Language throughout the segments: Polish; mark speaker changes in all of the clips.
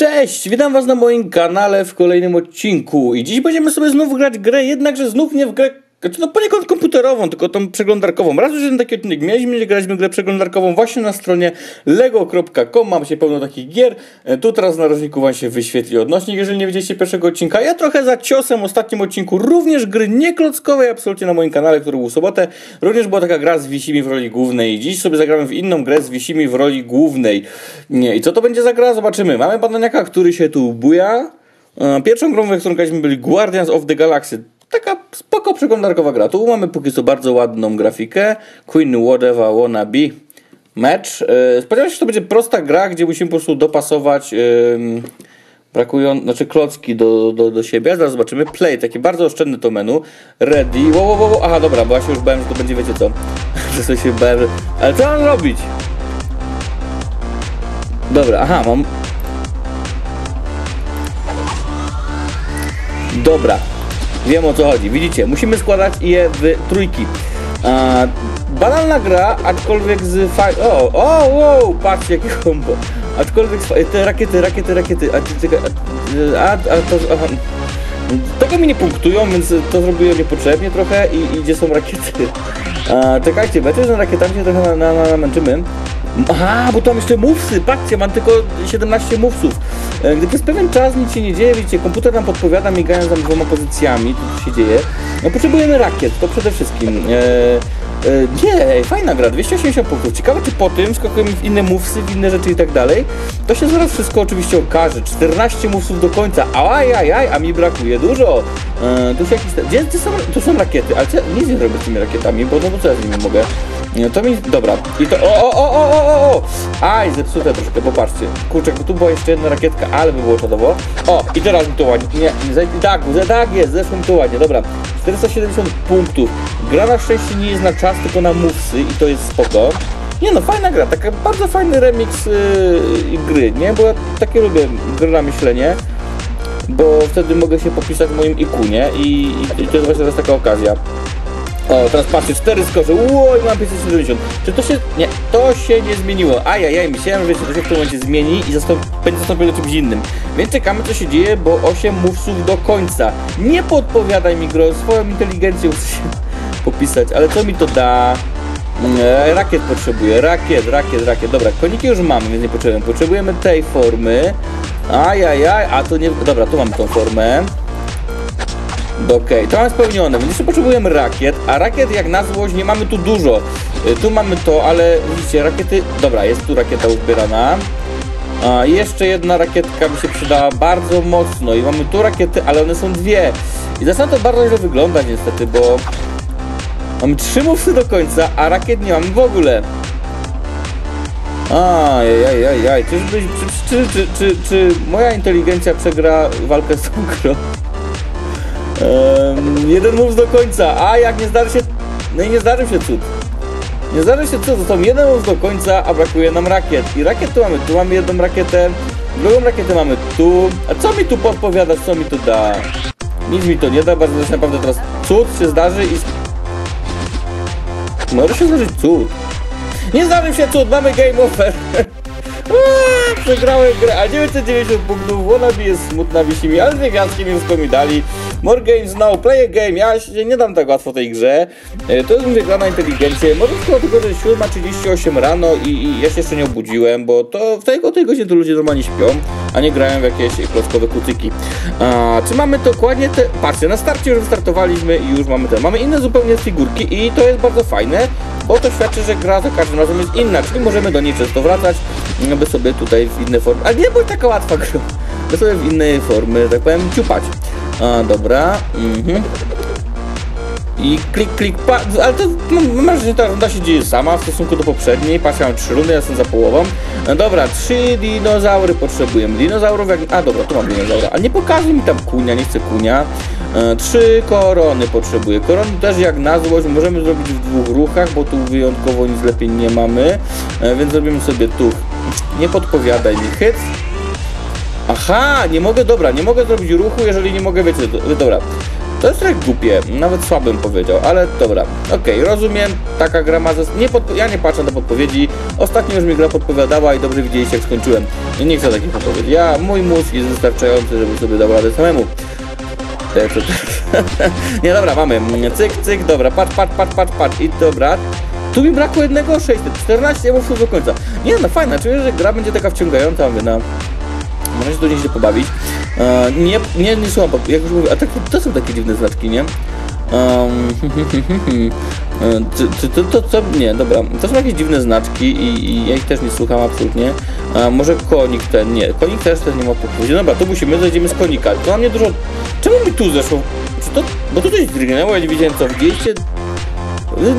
Speaker 1: Cześć, witam was na moim kanale w kolejnym odcinku. I dziś będziemy sobie znów grać grę, jednakże znów nie w grę no poniekąd komputerową, tylko tą przeglądarkową. Raz już jeden taki odcinek mieliśmy, gdzie graliśmy grę przeglądarkową właśnie na stronie lego.com. Mam się pełno takich gier. E, tu teraz na narożniku wam się wyświetli odnośnik, jeżeli nie widzieliście pierwszego odcinka. Ja trochę za ciosem w ostatnim odcinku również gry nieklockowej, absolutnie na moim kanale, który był w sobotę. Również była taka gra z Wisimi w roli głównej. Dziś sobie zagramy w inną grę z Wisimi w roli głównej. Nie. I co to będzie za gra? Zobaczymy. Mamy bananiaka, który się tu buja. E, pierwszą grą, w którą graliśmy byli Guardians of the Galaxy taka spoko przeglądarkowa gra. Tu mamy póki co bardzo ładną grafikę. Queen Whatever Wanna Be Match. Yy, spodziewałem się, że to będzie prosta gra, gdzie musimy po prostu dopasować yy, brakują, znaczy klocki do, do, do siebie. Zaraz zobaczymy. Play, takie bardzo oszczędne to menu. Ready. Wow, wow, wow. Aha, dobra, bo ja się już bałem, że to będzie, wiecie co. że się bałem. Ale co mam robić? Dobra, aha, mam... Dobra, Wiem o co chodzi. Widzicie, musimy składać je w trójki. A, banalna gra, aczkolwiek z faj... O, o, wow, patrzcie jakie kombo. Aczkolwiek te rakiety, rakiety, rakiety. A, a, a, to, aha. Tego mi nie punktują, więc to zrobiłem niepotrzebnie trochę i, i gdzie są rakiety. A, czekajcie, bo na rakietami się trochę na, na, namęczymy. Aha, bo tam jeszcze mówsy, patrzcie, mam tylko 17 mówców. E, gdy przez pewien czas nic się nie dzieje, widzicie, komputer nam podpowiada, migając tam dwoma pozycjami, tu się dzieje. No potrzebujemy rakiet, to przede wszystkim. Eee, E, nie, fajna gra, 280 punktów. Ciekawe, czy po tym skakujemy w inne mówsy, w inne rzeczy i tak dalej. To się zaraz wszystko oczywiście okaże. 14 mówsów do końca. Ajajaj, a mi brakuje dużo. E, tu się jakieś... Gdzie, gdzie są, tu są rakiety, ale nic nie zrobię z tymi rakietami, bo no co ja z nimi mogę? Nie, to mi... Dobra. I to... O, o, o, o, o, o! Aj, zepsute troszkę, popatrzcie. Kurczę, tu była jeszcze jedna rakietka, ale by było czadowo. O, i teraz mi to ładnie. Nie, nie tak, tak jest, zeszło mi to ładnie. Dobra. 470 punktów. Gra na szczęście nie jest na czas, tylko na movesy i to jest spoko. Nie no, fajna gra, taka bardzo fajny remix yy, gry, nie? Bo ja takie lubię gry na myślenie, bo wtedy mogę się popisać w moim IQ, nie? I, i, i to jest właśnie teraz taka okazja. O, teraz patrzcie, 4 skocze, oj, mam 570. Czy to się, nie, to się nie zmieniło. Ajajaj, myślałem, że to się w tym momencie zmieni i zastąp, będzie zastąpione czymś innym. Więc czekamy, co się dzieje, bo 8 mówców do końca. Nie podpowiadaj mi, gro, swoją inteligencją chcę się popisać, ale co mi to da? E, rakiet potrzebuję, rakiet, rakiet, rakiet. Dobra, koniki już mamy, więc nie potrzebujemy. Potrzebujemy tej formy. Ajajaj, a to nie... Dobra, tu mamy tą formę. Okej, okay, to mamy spełnione, więc jeszcze potrzebujemy rakiet, a rakiet jak na złość nie mamy tu dużo. Y, tu mamy to, ale widzicie, rakiety... Dobra, jest tu rakieta uzbierana. A jeszcze jedna rakietka by się przydała bardzo mocno i mamy tu rakiety, ale one są dwie. I zaczyna to bardzo źle wyglądać niestety, bo mamy trzy mówcy do końca, a rakiet nie mamy w ogóle. Ajajajajaj, czyżbyś, czy, czy, czy, czy, czy moja inteligencja przegra walkę z tą grą? Jeden move do końca, a jak nie zdarzy się... No i nie zdarzy się cud. Nie zdarzy się cud, to jeden move do końca, a brakuje nam rakiet. I rakiet tu mamy, tu mamy jedną rakietę, drugą rakietę mamy tu. A co mi tu podpowiada, co mi tu da? Nic mi to nie da, bardzo naprawdę teraz cud się zdarzy i... Może się zdarzyć cud. Nie zdarzy się cud, mamy game over. Przegrałem grę, a 990 punktów, wannabe jest smutna, wisi mi, ale dwie gwiazdki mi mi dali. More games now, play a game. Ja się nie dam tak łatwo tej grze. E, to jest mówię gra na inteligencję. Może tylko tylko, że 7.38 rano i, i, ja się jeszcze nie obudziłem, bo to w tej, o tej godzinie to ludzie normalnie śpią, a nie grają w jakieś klockowe kucyki. A, czy mamy dokładnie te... Patrzcie, na starcie już wystartowaliśmy i już mamy te... Mamy inne zupełnie figurki i to jest bardzo fajne, bo to świadczy, że gra za każdym razem jest inna, czyli możemy do niej często wracać, by sobie tutaj w inne formy... Ale nie bądź taka łatwa gra. By sobie w innej formy, tak powiem, ciupać. A, dobra. Mhm. I klik, klik, pa, ale to no, mam że ta runda się dzieje sama w stosunku do poprzedniej. Patrzę, mam trzy rundy, ja jestem za połową. No dobra, trzy dinozaury potrzebujemy. Dinozaurów jak... A dobra, tu mam dinozaura. A nie pokazuj mi tam kunia, nie chcę kunia. E, trzy korony potrzebuję. Korony też jak na złość możemy zrobić w dwóch ruchach, bo tu wyjątkowo nic lepiej nie mamy. E, więc zrobimy sobie tu. Nie podpowiadaj mi. Hyc. Aha, nie mogę, dobra, nie mogę zrobić ruchu, jeżeli nie mogę, wiecie, dobra. To jest trochę głupie, nawet słabym powiedział, ale dobra. Okej, rozumiem, taka gra ma... Zas... Nie. Ja nie patrzę na podpowiedzi. Ostatnio już mi gra podpowiadała i dobrze widzieliście jak skończyłem. No nie chcę takich podpowiedzi. Ja, mój mózg jest wystarczający, żeby sobie dał radę samemu. Tak, nie, dobra, mamy. Cyk, cyk, dobra, patrz, patrz, patrz, patrz, patrz. I dobra. Tu mi brakło jednego 614 emów do końca. Nie no, fajna, czuję, że gra będzie taka wciągająca, mówię, na... Można się tu nieźle pobawić. E, nie, nie, nie słucham, bo jak już mówię, a takie, to są takie dziwne znaczki, nie? Um, to, to, co? Nie, dobra. To są jakieś dziwne znaczki i, i ja ich też nie słucham absolutnie. A może konik ten? Nie, konik też ten nie ma podpowiedzi. Dobra, to musimy, zejdziemy z konika. To mam nie dużo... Czemu mi tu zeszło? Czy to... Bo tu coś drgnęło, ja nie wiedziałem co. Widzieliście?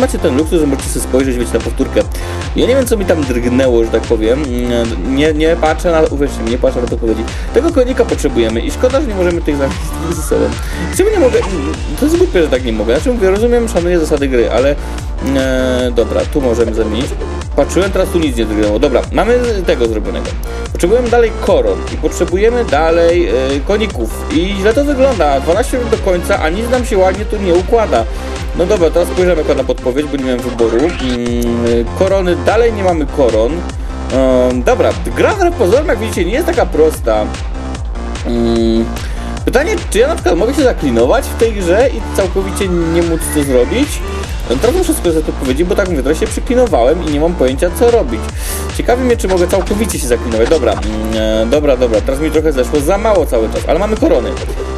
Speaker 1: Macie ten luksus, że możecie sobie spojrzeć, wiecie, na powtórkę. Ja nie wiem, co mi tam drgnęło, że tak powiem. Nie, nie patrzę na... Uwierzcie mi, nie patrzę na podpowiedzi. Tego konika potrzebujemy i szkoda, że nie możemy tych zamienić ze sobą. Czemu nie mogę... To jest głupie, że tak nie mogę. Znaczy mówię, rozumiem, szanuję zasady gry, ale... E, dobra, tu możemy zamienić. Patrzyłem, teraz tu nic nie drgnęło. Dobra, mamy tego zrobionego. Potrzebujemy dalej koron i potrzebujemy dalej e, koników. I źle to wygląda. 12 minut do końca, a nic nam się ładnie tu nie układa. No dobra, teraz spojrzymy na podpowiedź, bo nie miałem wyboru. Mm, korony, dalej nie mamy koron. Dobra, gra wbrew pozorom, jak widzicie, nie jest taka prosta. Um, pytanie, czy ja na przykład mogę się zaklinować w tej grze i całkowicie nie móc co zrobić? Teraz muszę skorzystać z odpowiedzi, bo tak mówię, teraz się przyklinowałem i nie mam pojęcia co robić. Ciekawi mnie, czy mogę całkowicie się zaklinować. Dobra, mm, e, dobra, dobra, teraz mi trochę zeszło, za mało cały czas, ale mamy korony.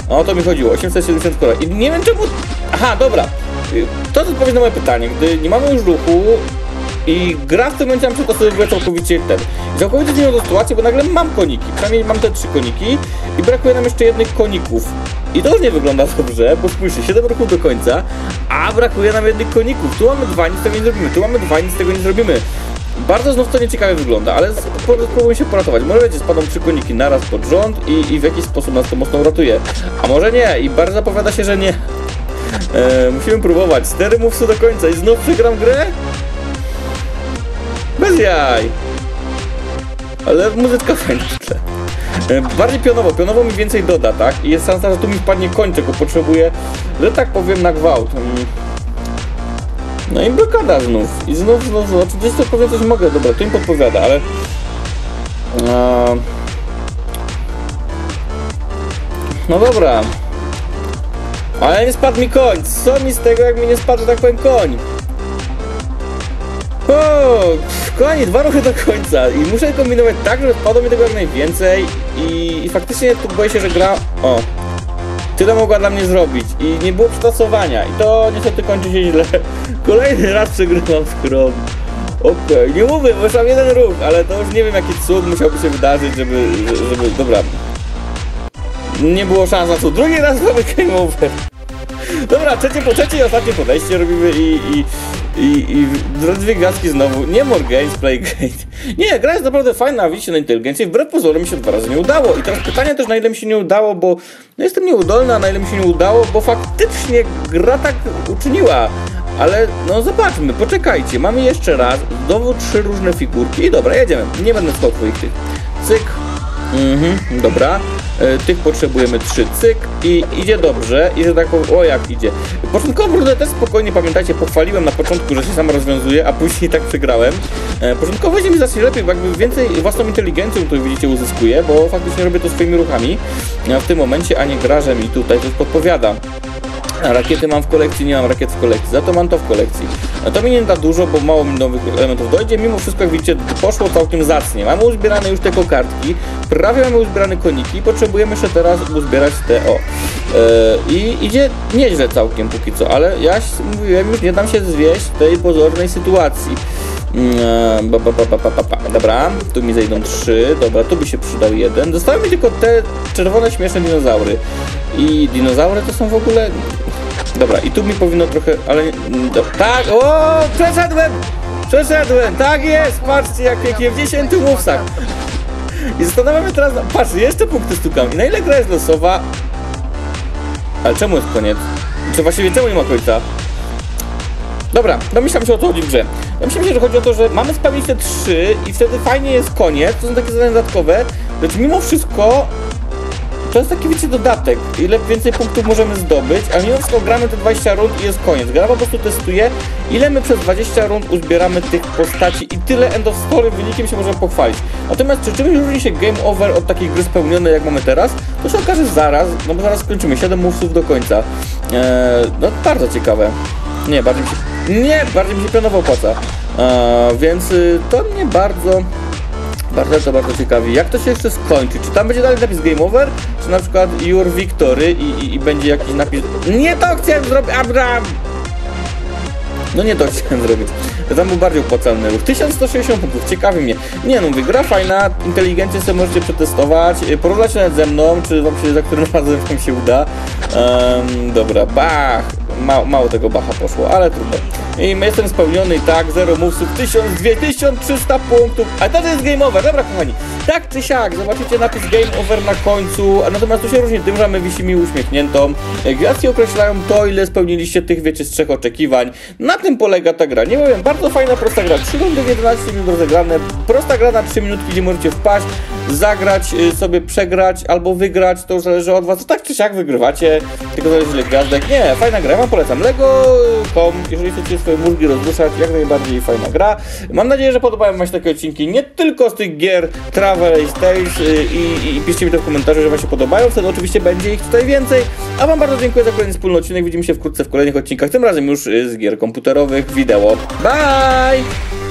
Speaker 1: No o to mi chodziło, 870 koron. I nie wiem czemu... Aha, dobra, to jest odpowiedź na moje pytanie. Gdy nie mamy już ruchu i gra w tym momencie nam przygotowuje całkowicie ten. Całkowicie zmieniło do sytuacji, bo nagle mam koniki. Przynajmniej mam te trzy koniki i brakuje nam jeszcze jednych koników. I to już nie wygląda dobrze, bo spójrzcie, 7 ruchów do końca, a brakuje nam jednych koników. Tu mamy dwa, nic tego nie zrobimy. Tu mamy dwa, nic tego nie zrobimy. Bardzo znów to nieciekawie wygląda, ale spróbuję się poratować. Może wiecie, spadną trzy koniki naraz pod rząd i, i w jakiś sposób nas to mocno uratuje. A może nie i bardzo zapowiada się, że nie. E, musimy próbować. 4 mówcy do końca i znów przegram grę? Jaj. Ale muzyczka fajna e, Bardziej pionowo, pionowo mi więcej doda, tak? I jest szansa, że tu mi wpadnie koń, czego potrzebuję, że tak powiem, na gwałt. Mm. No i blokada znów. I znów, znów, znów. Oczywiście powiem coś mogę, dobra, to im podpowiada, ale... No dobra. Ale nie spadł mi koń! Co mi z tego, jak mi nie spadł, tak powiem, koń? O, konie, dwa ruchy do końca i muszę kombinować tak, żeby spadło mi tego jak najwięcej i, i faktycznie tu boję się, że gra... O, tyle mogła dla mnie zrobić i nie było przetasowania i to niestety kończy się źle. Kolejny raz przegrywam w Chrome. Okej, okay. nie mówię, bo mam jeden ruch, ale to już nie wiem jaki cud musiałby się wydarzyć, żeby, żeby, dobra. Nie było szans na cud. Drugi raz mamy game over. Dobra, trzecie po trzecie i ostatnie podejście robimy i, i, i, i dwie gwiazdki znowu. Nie more games, play great. Nie, gra jest naprawdę fajna, widzicie na inteligencję. Wbrew pozorom mi się dwa razy nie udało. I teraz pytanie też na ile mi się nie udało, bo no jestem nieudolny, a na ile mi się nie udało, bo faktycznie gra tak uczyniła. Ale no zobaczmy, poczekajcie, mamy jeszcze raz, znowu trzy różne figurki i dobra, jedziemy. Nie będę stał twoich tych. Cyk. Mhm, dobra. E, tych potrzebujemy trzy cyk i idzie dobrze i że tak o jak idzie. Początkowo rundę też spokojnie, pamiętajcie, pochwaliłem na początku, że się sam rozwiązuje, a później tak przegrałem. E, początkowo idzie mi znacznie lepiej, jakby więcej własną inteligencją tu widzicie uzyskuję, bo faktycznie robię to swoimi ruchami w tym momencie, a nie grażem i tutaj coś podpowiada. Rakiety mam w kolekcji, nie mam rakiet w kolekcji, za to mam to w kolekcji. To mi nie da dużo, bo mało mi nowych elementów dojdzie, mimo wszystko jak widzicie poszło całkiem zacnie. Mamy uzbierane już te kokardki, prawie mamy uzbierane koniki potrzebujemy jeszcze teraz uzbierać te o. Yy, I idzie nieźle całkiem póki co, ale ja mówiłem już nie dam się zwieść tej pozornej sytuacji. Yy, ba, ba, ba, dobra, tu mi zejdą trzy, dobra, tu by się przydał jeden. Zostały mi tylko te czerwone śmieszne dinozaury. I dinozaury to są w ogóle Dobra, i tu mi powinno trochę, ale... Do, tak, o, przeszedłem! Przeszedłem, tak jest! Patrzcie, jak pięknie w 10 mówsach. I zastanawiamy teraz, patrzcie, jeszcze punkty stukam. I na ile gra jest losowa? Ale czemu jest koniec? Czy właściwie czemu nie ma końca? Dobra, domyślam się o co chodzi w grze. Domyślam się, że chodzi o to, że mamy spełnić te trzy i wtedy fajnie jest koniec, to są takie zadania dodatkowe, lecz mimo wszystko to jest taki, wiecie, dodatek. Ile więcej punktów możemy zdobyć, a mimo wszystko gramy te 20 rund i jest koniec. Gra po prostu testuje, ile my przez 20 rund uzbieramy tych postaci i tyle end of story wynikiem się możemy pochwalić. Natomiast czy czymś różni się game over od takiej gry spełnionej, jak mamy teraz? To się okaże zaraz, no bo zaraz skończymy, 7 movesów do końca. Eee, no bardzo ciekawe. Nie, bardziej mi się, nie, bardziej mi się pionowo opłaca. Więc y, to mnie bardzo bardzo to bardzo ciekawi. Jak to się jeszcze skończy? Czy tam będzie dalej napis Game Over? Czy na przykład Your Victory i, i, i będzie jakiś napis... Nie to chciałem zrobić! Abraham! No nie to chciałem zrobić. Tam był bardziej opłacalny ruch. 1160 punktów, ciekawi mnie. Nie no, mówię, gra fajna, inteligencję sobie możecie przetestować, y, porównać nawet ze mną, czy wam się za którym razem wam się uda. Um, dobra, bach! Ma, mało tego bacha poszło, ale trudno. I jestem spełniony, tak, 0 movesów, 1300 punktów, a to jest game over, dobra kochani. Tak czy siak, zobaczycie napis game over na końcu, natomiast tu się różni tym, że my wisimy uśmiechniętą. Gwiazdki określają to, ile spełniliście tych, wiecie, z trzech oczekiwań. Na tym polega ta gra. Nie powiem, bardzo fajna, prosta gra. 3 rundy w 11 minut rozegrane. Prosta gra na 3 minutki, gdzie możecie wpaść, zagrać, y, sobie przegrać albo wygrać, to już zależy od was. Tak czy siak wygrywacie, tylko zależy ile gwiazdek. Nie, fajna gra, ja wam polecam. Lego.com, jeżeli chcecie swoje mózgi rozruszać, jak najbardziej fajna gra. Mam nadzieję, że podobają wam się takie odcinki, nie tylko z tych gier Travel i Tales y, i, i piszcie mi to w komentarzu, że wam się podobają, wtedy oczywiście będzie ich tutaj więcej. A wam bardzo dziękuję za kolejny wspólny odcinek, widzimy się wkrótce w kolejnych odcinkach, tym razem już y, z gier komputerowych wideo. Bye!